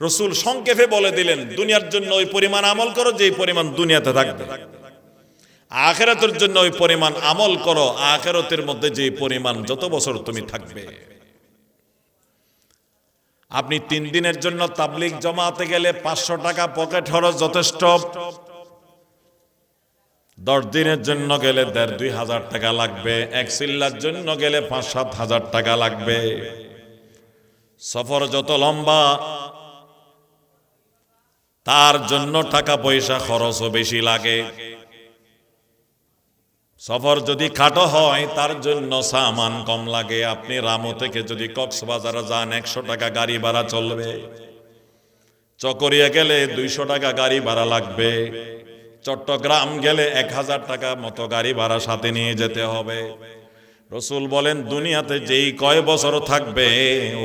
রসুল সংক্ষেপে বলে দিলেন, দুনিয়ার জন্য ওই পরিমাণ আমল করো যে পরিমাণ দুনিয়াতে থাকবে। আখেরাতের জন্য ওই পরিমাণ আমল করো, আখেরাতের মধ্যে যে পরিমাণ যত বছর তুমি থাকবে। আপনি তিন দিনের জন্য তাবলিক জমাতে গেলে পাঁচশো টাকা পকেট খরচ যথেষ্ট। দশ দিনের জন্য গেলে দেড় দুই হাজার টাকা লাগবে, এক সিল্লার জন্য গেলে পাঁচ সাত হাজার টাকা লাগবে। সফর যত লম্বা তার জন্য টাকা পয়সা খরচও বেশি লাগে। সফর যদি খাটো হয়, তার জন্য সামান কম লাগে। আপনি রামো থেকে যদি কক্সবাজারে যান, একশো টাকা গাড়ি ভাড়া চলবে। চকরিয়া গেলে দুইশো টাকা গাড়ি ভাড়া লাগবে। চট্টগ্রাম গেলে এক হাজার টাকা মতো গাড়ি ভাড়া সাথে নিয়ে যেতে হবে। রসুল বলেন, দুনিয়াতে যেই কয় বছর থাকবে,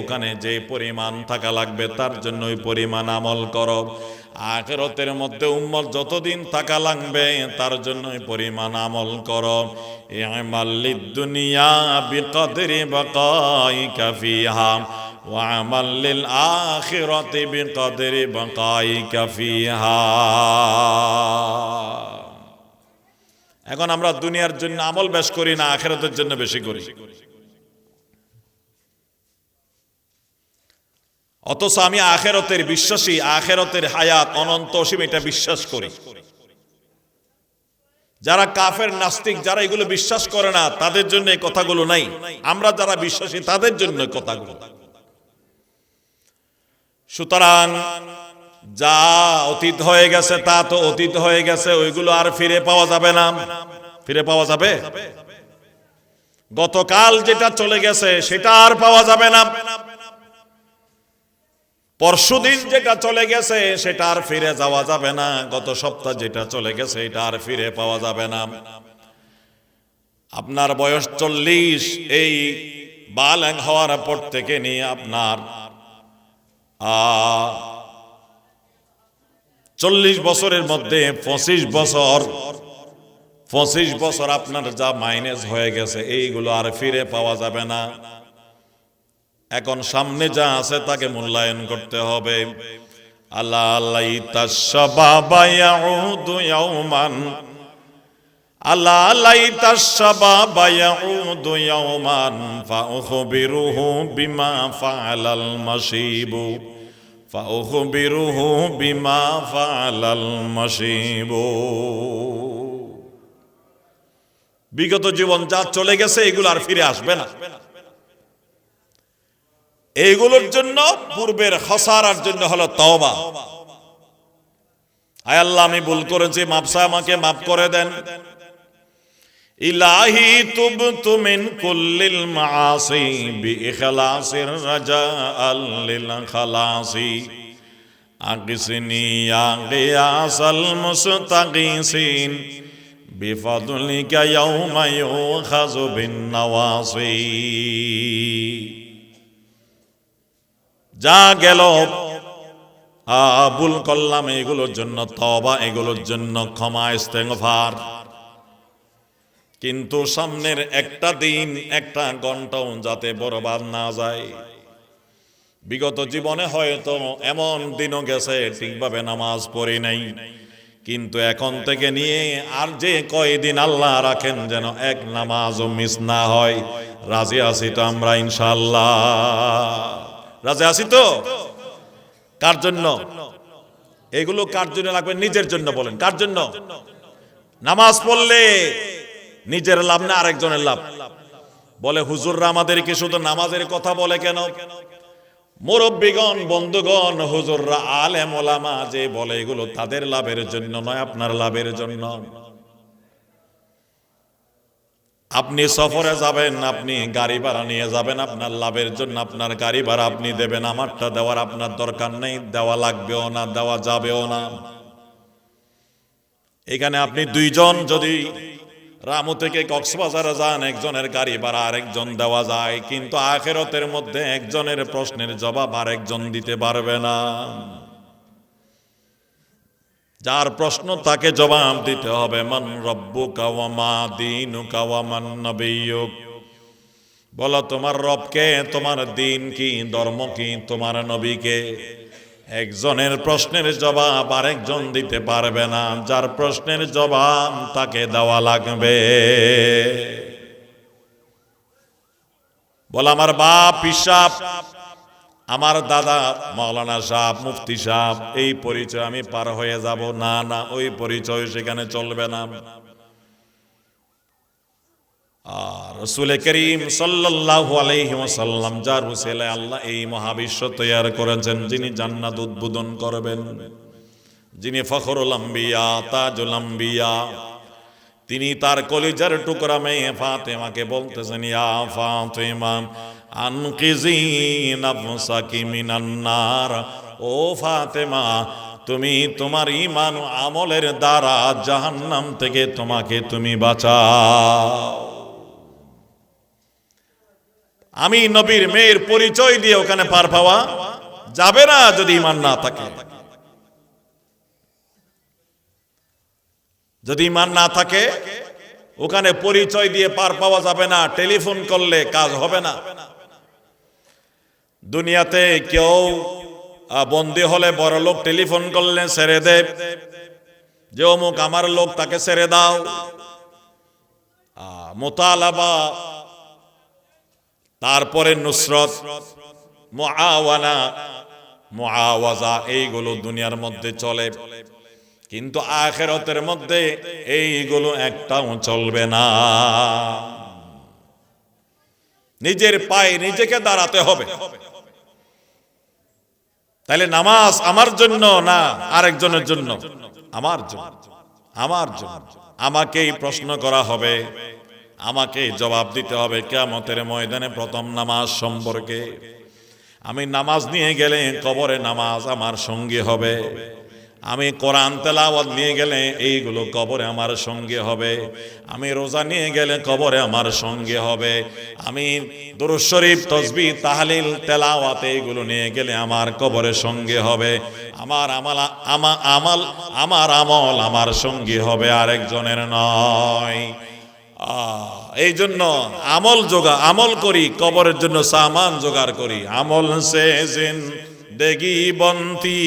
ওখানে যে পরিমাণ থাকা লাগবে, তার জন্য ওই পরিমাণ আমল করো। আখেরতের মধ্যে উম্মত যতদিন থাকা লাগবে তার জন্য ওই পরিমাণ আমল করো ইয়ামাল্লিদ দুনিয়া বিকদরি বাকাইকা ফিহা وعمل للآخرة بقدر بقائك فيها এখন আমরা দুনিয়ার জন্য আমল বেশ করি না আখেরাতের জন্য বেশি করি অথচ আমি আখেরতের বিশ্বাসী, আখেরতের হায়াত অনন্ত অসীম এটা বিশ্বাস করি। যারা কাফের, নাস্তিক, যারা এগুলো বিশ্বাস করে না, তাদের জন্য এই কথাগুলো নাই। আমরা যারা বিশ্বাসী, তাদের জন্য কথাগুলো। সুতরাং যা অতীত হয়ে গেছে, তা তো অতীত হয়ে গেছে, ওইগুলো আর ফিরে পাওয়া যাবে না। ফিরে পাওয়া যাবে? গতকাল যেটা চলে গেছে, সেটা আর পাওয়া যাবে না। পরশুদিন যেটা চলে গেছে, সেটা আর ফিরে যাওয়া যাবে না। গত সপ্তাহ যেটা চলে গেছে, এটা আর ফিরে পাওয়া যাবে না। আপনার বয়স চল্লিশ, এই বালেং হওয়ার পর থেকে নিয়ে আপনার চল্লিশ বছরের মধ্যে পঁচিশ বছর পঁচিশ বছর আপনার যা মাইনাস হয়ে গেছে, এইগুলো আর ফিরে পাওয়া যাবে না। এখন সামনে যা আছে তাকে মূল্যায়ন করতে হবে। আল্লাহ বিগত জীবন যা চলে গেছে, এগুলো আর ফিরে আসবে না। এইগুলোর জন্য পূর্বের খসারার জন্য হলো তওবা। আয় আল্লাহ, আমি ভুল করেছি মাপসা আমাকে, মাফ করে দেন। ইলাহি তুবতু মিন কুল্লিল মাআসি বিইখলাসির রাজাআল লিল খালাসি। আকিসনি ইয়া গিয়াসাল মুস্তাগিসিন বিফাদলিকা ইয়াউমা ইউখাযু বিন নাওয়াসি। যা গেল। আবুল করলাম, এগুলোর জন্য তবা এগুলোর জন্য ক্ষমা, ইস্তেগফার। কিন্তু সামনের একটা দিন, একটা ঘন্টাও যাতে বরবাদ না যায়। বিগত জীবনে হয়তো এমন দিনও গেছে, ঠিকভাবে নামাজ পড়ি নাই। কিন্তু এখন থেকে নিয়ে আর যে কয়দিন আল্লাহ রাখেন যেন এক নামাজও মিস না হয়, রাজি আছি তো আমরা ইনশাল্লাহ রাজা আছি তো কার জন্য? এগুলো কার জন্য লাগবে? নিজের জন্য বলেন, কার জন্য? নামাজ পড়লে নিজের লাভ না আরেকজনের লাভ? বলে, হুজুররা আমাদেরকে শুধু নামাজের কথা বলে কেন? মুরব্বীগণ, বন্ধুগণ, হুজুররা আলেম ওলামা যে বলে, এগুলো তাদের লাভের জন্য নয়, আপনার লাভের জন্য। আপনি সফরে যাবেন, আপনি গাড়ি ভাড়া নিয়ে যাবেন, আপনার লাভের জন্য আপনার গাড়ি ভাড়া আপনি দেবেন, আমারটা দেওয়ার আপনার দরকার নেই, দেওয়া লাগবেও না, দেওয়া যাবেও না। এখানে আপনি দুইজন যদি রামু থেকে কক্সবাজারে যান, একজনের গাড়ি ভাড়া আরেকজন দেওয়া যায়, কিন্তু আখেরতের মধ্যে একজনের প্রশ্নের জবাব আরেকজন দিতে পারবে না। যার প্রশ্ন তাকে জবাব দিতে হবে, মান রব্বু কাওয়ামা দিনু কাওয়ামান নবিয়ুক? বলো, তোমার রবকে, তোমার দিন কি, ধর্ম কি, তোমার নবীকে? একজনের প্রশ্নের জবাব আরেকজন দিতে পারবে না, যার প্রশ্নের জবাব তাকে দেওয়া লাগবে। বল, আমার বাপ পিসাব আমার দাদা মৌলানা সাহ মুফতি সাহ এই পরিচয় আমি পার হয়ে যাব। না না, ওই পরিচয় সেখানে চলবে না। রসুল করিম সাল্লাল্লাহু আলাইহি ওয়াসাল্লাম, যার হুসেলে আল্লাহ এই মহাবিশ্ব তৈয়ার করেছেন, যিনি জান্নাত উদ্বোধন করবেন। যিনি ফখরুল আম্বিয়া, তাজুল আম্বিয়া, তিনি তার কলিজার টুকরা মেয়ে ফাতেমাকে বলতেছেন, ইয়া ফাতেমা ও ফাতেমা, তুমি তোমার ইমান আমলের দ্বারা জাহান্নাম থেকে তোমাকে তুমি বাঁচাও। আমি নবীর মেয়ের পরিচয় দিয়ে ওখানে পার পাওয়া যাবে না যদি ইমান না থাকে। যদি ইমান না থাকে, ওখানে পরিচয় দিয়ে পার পাওয়া যাবে না, টেলিফোন করলে কাজ হবে না। দুনিয়াতে কেউ বন্দি হলে বড় লোক টেলিফোন করলে ছেড়ে দে। যে অমুক আমার লোক, তাকে ছেড়ে দাও। মোতালাবা। তারপরে নুসরত এইগুলো দুনিয়ার মধ্যে চলে। কিন্তু আখেরতের মধ্যে এইগুলো একটাও চলবে না। নিজের পায়ে নিজেকে দাঁড়াতে হবে। তাহলে নামাজ আমার জন্য না আরেকজনের জন্য? আমার জন্য। আমার জন্য। আমাকেই প্রশ্ন করা হবে। আমাকে জবাব দিতে হবে কেমতের ময়দানে প্রথম নামাজ সম্পর্কে। আমি নামাজ নিয়ে গেলে কবরে নামাজ আমার সঙ্গে হবে। আমি কোরআন তেলাওয়াত নিয়ে গেলে এইগুলো কবরে আমার সঙ্গে হবে। আমি রোজা নিয়ে গেলে কবরে আমার সঙ্গে হবে। আমি দুরুদ শরীফ তসবি তাহলিল, তেলাওয়াত এইগুলো নিয়ে গেলে আমার কবরে সঙ্গে হবে। আমার আমল, আমা, আমল, আমার আমল আমার সঙ্গী হবে আরেকজনের নয়। এই জন্য আমল যোগা, আমল করি, কবরের জন্য সামান জোগাড় করি। আমল সে দেগি বন্তি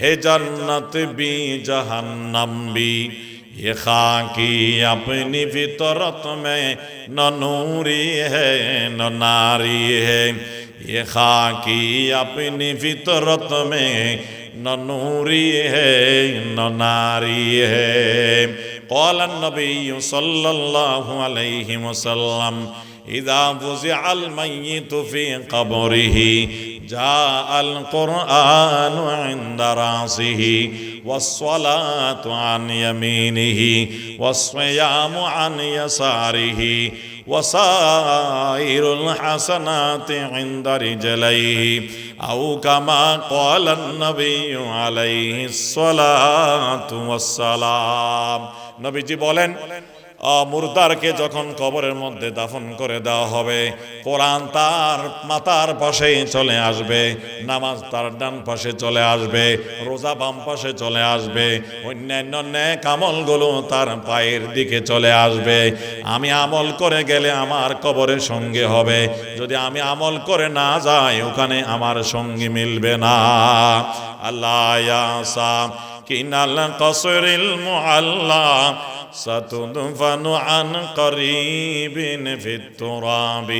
ہے جنت بھی جہنم بھی۔ یہ خاں کی اپنی فطرت میں نہ نوری ہے نہ ناری ہے۔ یہ خاں کی اپنی فطرت میں نہ نوری ہے نہ ناری ہے۔ قال النبی صلی اللہ علیہ وسلم، اذا وزع المیت فی قبره جاء القرآن عند رأسه والصلاة عن يمينه والصيام عن يساره وسائر الحسنات عند رجليه أو كما قال النبي عليه الصلاة والسلام نبي جي بولن মুর্দারকে যখন কবরের মধ্যে দাফন করে দেওয়া হবে, কোরআন তার মাথার পাশে চলে আসবে, নামাজ তার ডান পাশে চলে আসবে, রোজা বাম পাশে চলে আসবে, অন্যান্য ন্যাক আমলগুলো তার পায়ের দিকে চলে আসবে। আমি আমল করে গেলে আমার কবরের সঙ্গে হবে, যদি আমি আমল করে না যাই, ওখানে আমার সঙ্গী মিলবে না। আল্লাহ কিনাল কসরিল মুআল্লা ستدفن عن قريب في التراب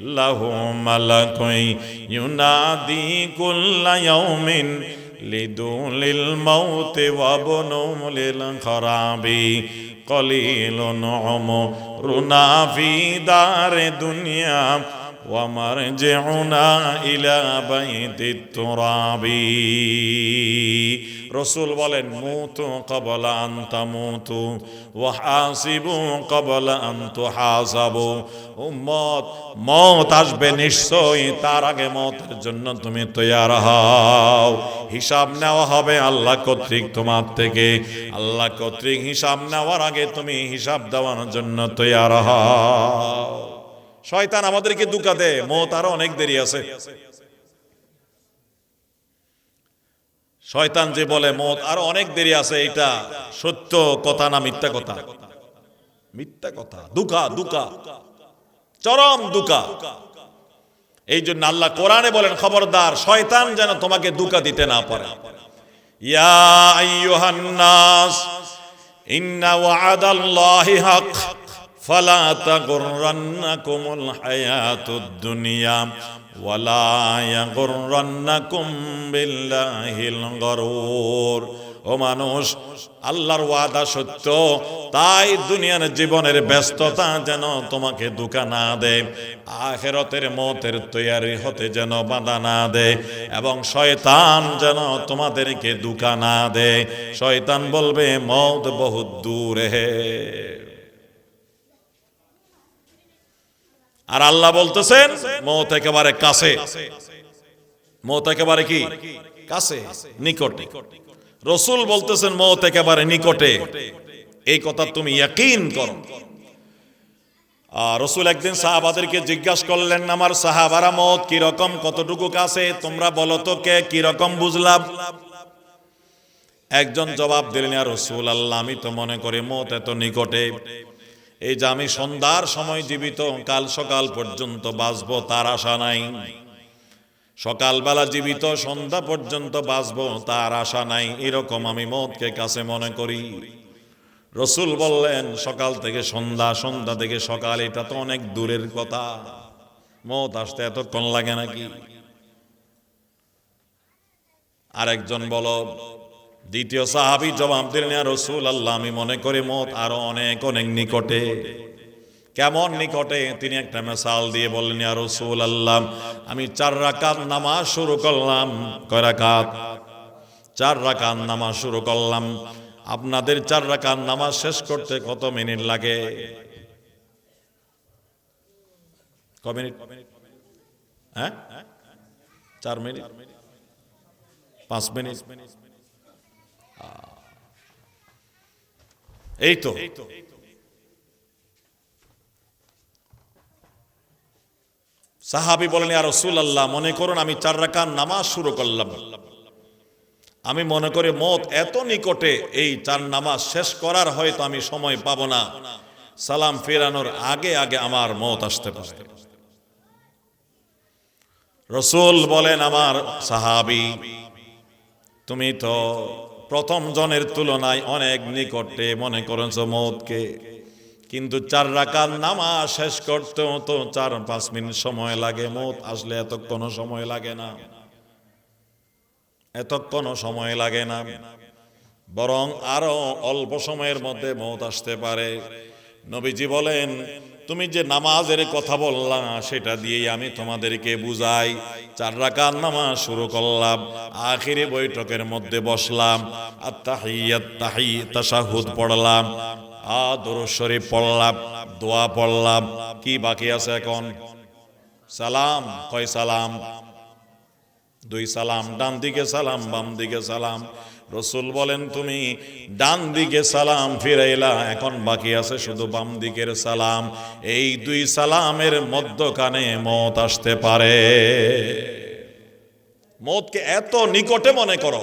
له ملك ينادي كل يوم لدول الموت وابن للخراب قليل عمرنا في دار دنيا ومرجعنا إلى بيت التراب রসুল বলেন, মুতু কবলা আন্তা মুতু ও হাসিবু কবলা আন্তু হাসাবু। উম্মত, মত আসবে নিশ্চয়ই, তার আগে মতের জন্য তুমি তৈয়ার হও। হিসাব নেওয়া হবে আল্লাহ কর্তৃক তোমার থেকে। আল্লাহ কর্তৃক হিসাব নেওয়ার আগে তুমি হিসাব দেওয়ার জন্য তৈয়ার হও। শয়তান আমাদেরকে দুকা দেয়, মত আরও অনেক দেরি আছে। শয়তান যে বলে, মত, আরও অনেক দেরি আছে এটা সত্য কথা না মিথ্যা কথা? মিথ্যা কথা। দুকা দুকা। চরম দুকা। এই জন্য আল্লাহ কোরআনে বলেন, খবরদার, শয়তান যেন তোমাকে দুকা দিতে না পারে। ইয়া ওয়ালা ইয়াগুররান্নাকুম বিল্লাহিল গরুর। ও মানুষ, আল্লাহর ওয়াদা সত্য, তাই দুনিয়ার জীবনের ব্যস্ততা যেন তোমাকে দুকা না দে আখেরতের মতের তৈয়ারি হতে যেন বাধা না দে এবং শয়তান যেন তোমাদেরকে দুকা না দে শয়তান বলবে মত বহুত দূর। আর আল্লাহ বলতেছেন, মত একেবারে কাছে। মত একেবারে কি? কাছে, নিকটে। রসুল বলতেছেন, মত একেবারে নিকটে। এই কথা তুমি ইয়াকিন করো। রসুল একদিন সাহাবাদেরকে জিজ্ঞাসা করলেন, আমার সাহাবারা মত কীরকম? কতটুকু কাছে? তোমরা বলো তো কে কীরকম বুঝলাম? একজন জবাব দিলেন আর রসুল আল্লাহ আমি তো মনে করি মত এত নিকটে। এই যে আমি সন্ধ্যার সময় জীবিত, কাল সকাল পর্যন্ত বাঁচবো, তার আশা নাই। সকালবেলা জীবিত, সন্ধ্যা পর্যন্ত বাঁচবো, তার আশা নাই। এরকম আমি মতকে কাছে মনে করি। রসুল বললেন, সকাল থেকে সন্ধ্যা সন্ধ্যা থেকে সকাল, এটা তো অনেক দূরের কথা। মত আসতে এতক্ষণ লাগে নাকি? আরেকজন বলো দ্বিতীয় সাহাবি জবাব দিলেন, "ইয়া রসুল আল্লাহ আমি মনে করি মত আরও অনেক অনেক নিকটে। কেমন নিকটে? তিনি একটা মেসাল দিয়ে বললেন রসুল আল্লাহ আমি চার রাকাত নামাজ শুরু করলাম। কয় রাকাত? চার রাকাত নামাজ শুরু করলাম। আপনাদের চার রাকাত নামাজ শেষ করতে কত মিনিট লাগে? ক মিনিট? হ্যাঁ? চার মিনিট? পাঁচ মিনিট? এই তো সাহাবি বলেন আর রসুল আল্লাহ মনে করুন আমি চার রাকাত নামাজ শুরু করলাম। আমি মনে করি মত এত নিকটে এই চার নামাজ শেষ করার হয়তো আমি সময় পাব না। সালাম ফেরানোর আগে আগে আমার মত আসতে পারে। রসুল বলেন, আমার সাহাবি, তুমি তো প্রথম জনের তুলনায় অনেক নিকটে মনে করেছ মতকে কিন্তু চার রাকাত নামাজ শেষ করতেও তো চার পাঁচ মিনিট সময় লাগে মত আসলে এতক্ষণ সময় লাগে না। এত এতক্ষণ সময় লাগে না। বরং আরও অল্প সময়ের মধ্যে মত আসতে পারে। নবীজি বলেন তুমি যে নামাজের কথা বললাম সেটা দিয়েই আমি তোমাদেরকে বুঝাই। চার রাকাত নামাজ শুরু করলাম, আখিরি বৈঠকের মধ্যে বসলাম আর তাহি, তাশাহুদ পড়লাম, আ দরুদ শরীফ পড়লাম, দোয়া পড়লাম। কি বাকি আছে এখন? সালাম, কয় সালাম? দুই সালাম, ডান দিকে সালাম, বাম দিকে সালাম। রসুল বলেন, তুমি ডান দিকে সালাম ফিরাইলা, এখন বাকি আছে শুধু বাম দিকের সালাম। এই দুই সালামের মধ্যখানে মত আসতে পারে। মতকে এত নিকটে মনে করো।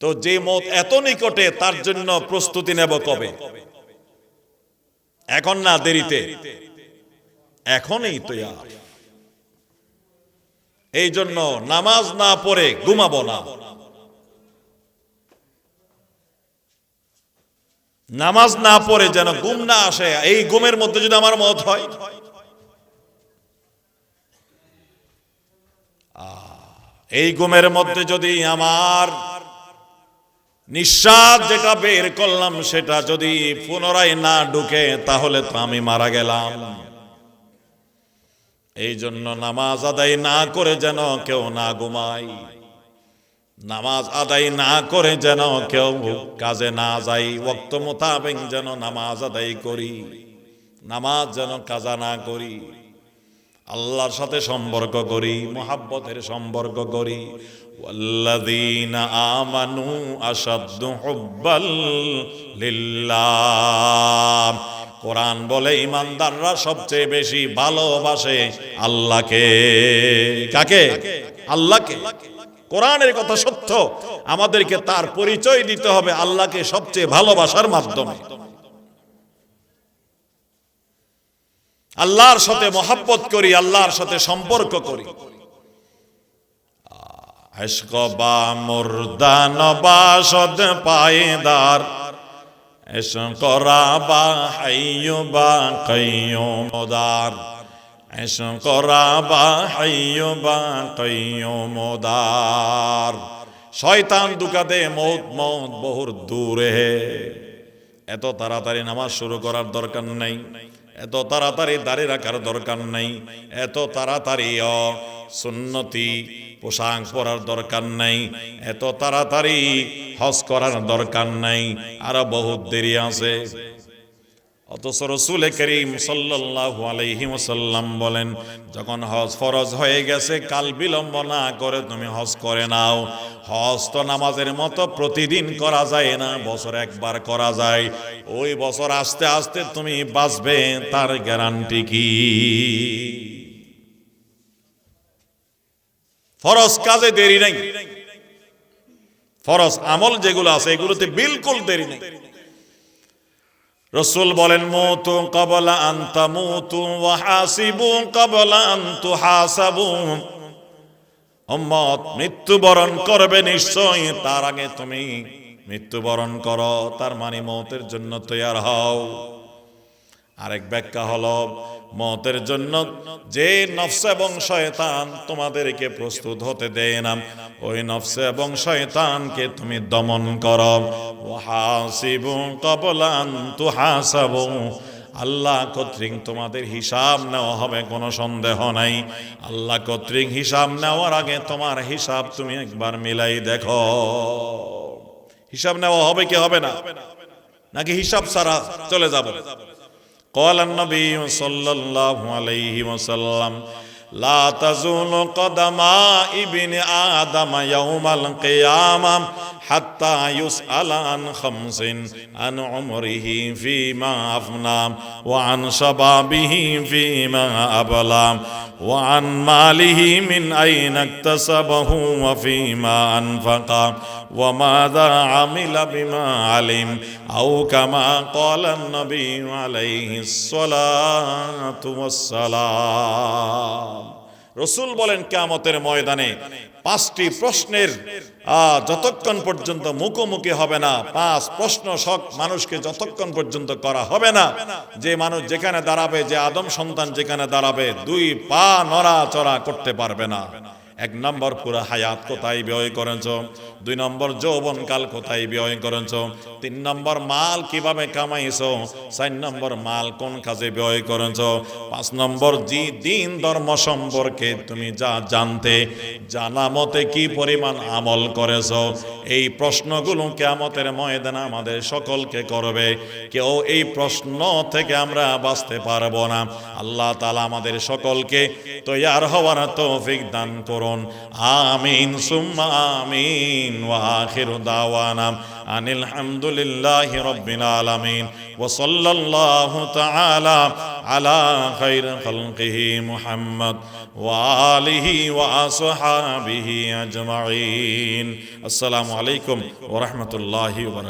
তো যে মত এত নিকটে, তার জন্য প্রস্তুতি নেব কবে? এখন না দেরিতে? এখনই তো ইয়ার এই জন্য নামাজ না পড়ে ঘুমাবো না। নামাজ না পড়ে যেন ঘুম না আসে, এই ঘুমের মধ্যে যদি আমার মত হয়। এই ঘুমের মধ্যে যদি আমার নিঃশ্বাস যেটা বের করলাম সেটা যদি পুনরায় না ঢুকে, তাহলে তো আমি মারা গেলাম। এই জন্য নামাজ আদায় না করে যেন কেউ না ঘুমাই নামাজ আদায় না করে যেন কেউ কাজে না যাই ওক্ত মোতাবেক যেন নামাজ আদায় করি, নামাজ যেন কাজা না করি, আল্লাহর সাথে সম্পর্ক করি, মোহাব্বতের সম্পর্ক করি والذين آمنوا أشد حبا لله কোরআন বলে ইমানদাররা সবচেয়ে বেশি ভালোবাসে আল্লাহকে কাকে আল্লাহকে কোরআনের কথা সত্য আমাদেরকে তার পরিচয় দিতে হবে আল্লাহকে সবচেয়ে ভালোবাসার মাধ্যমে আল্লাহর সাথে মহাব্বত করি আল্লাহর সাথে সম্পর্ক করি আশক বা মুর্দান বাসদ পায়েদার করা বা হাইয়ু বা কয়্যুমদার করা বা হাইয়ু বা কয়্যুমদার শয়তান দুকাতে মৌত মৌত বহুর দূরে। এত তাড়াতাড়ি নামাজ শুরু করার দরকার নেই। এত তাড়াতাড়ি দাঁড়িয়ে রাখার দরকার নেই। এত তাড়াতাড়ি সুন্নতি, পোশাক পরার দরকার নাই, এত তাড়াতাড়ি হজ করার দরকার নাই, আরও বহুত দেরি আছে। অথচ রসুল করিম সাল্লাল্লাহু আলাইহি ওয়াসাল্লাম বলেন, যখন হজ ফরজ হয়ে গেছে, কাল বিলম্ব না করে তুমি হজ করে নাও। হজ তো নামাজের মতো প্রতিদিন করা যায় না, বছর একবার করা যায়। ওই বছর আস্তে আস্তে তুমি বাঁচবে, তার গ্যারান্টি কি? ফরজ কাজে দেরি নাই। ফরজ আমল যেগুলো আছে, এগুলোতে বিলকুল দেরি নেই। রসুল বলেন, মতু কবলা আন্তা মুতু ওয়াহাসিবু কবলা আন্তু হাসাবু। উম্মত, মৃত্যুবরণ করবে নিশ্চয় তার আগে তুমি মৃত্যুবরণ করো, তার মানে মতের জন্য তৈয়ার হও। আরেক ব্যাখ্যা হল, মতের জন্য যে নফস এবং শয়তান তোমাদেরকে প্রস্তুত হতে দেয় না, ওই নফস এবং শয়তানকে তুমি দমন করো। ওয়াহাসিবু কবলান তুহাসাবু। আল্লাহ কর্তৃক তোমাদের হিসাব নেওয়া হবে, কোনো সন্দেহ নাই। আল্লাহ কর্তৃক হিসাব নেওয়ার আগে তোমার হিসাব তুমি একবার মিলাই দেখো। হিসাব নেওয়া হবে কি হবে না? নাকি হিসাব ছাড়া চলে যাব? قال النبي صلى الله عليه وسلم لا تزول قدم ابن آدم يوم القيامة حتى يسأل عن خمس عن عمره فيما أفنى وعن شبابه فيما أبلى وعن ماله من أين اكتسبه وفيما أنفق وماذا عمل بما علم أو كما قال النبي عليه الصلاة والسلام রসুল বলেন কেয়ামতের ময়দানে পাঁচটি প্রশ্নের আহ, যতক্ষণ পর্যন্ত মুখোমুখি হবে না পাঁচ প্রশ্ন সব মানুষকে যতক্ষণ পর্যন্ত করা হবে না যে মানুষ যেখানে দাঁড়াবে যে আদম সন্তান যেখানে দাঁড়াবে দুই পা নড়াচড়া করতে পারবে না এক নম্বর পুরো হায়াত কোথায় ব্যয় করেছ? দুই নম্বর যৌবন কাল কোথায় ব্যয় করেছ? তিন নম্বর মাল কীভাবে কামাইছো? চার নম্বর মাল কোন কাজে ব্যয় করেছ? পাঁচ নম্বর জি দিন ধর্ম সম্পর্কে তুমি যা জানতে, জানা মতে কি পরিমাণ আমল করেছ? এই প্রশ্নগুলো কেমতের ময়দানে আমাদের সকলকে করবে। কেউ এই প্রশ্ন থেকে আমরা বাঁচতে পারব না। আল্লাহ তালা আমাদের সকলকে তৈয়ার হওয়ার তৌফিক দান করুন। আমিন, সুম্মা আমিন, ওয়া আখিরু আনিল হামদুলিল্লাহি রাব্বিল আলামিন। ওয়া সাল্লাল্লাহু তাআলা আলা খাইর খালকিহি মুহাম্মদ ওয়া আলিহি আজমাইন। আসসালামু আলাইকুম ওয়া রাহমাতুল্লাহি ওয়া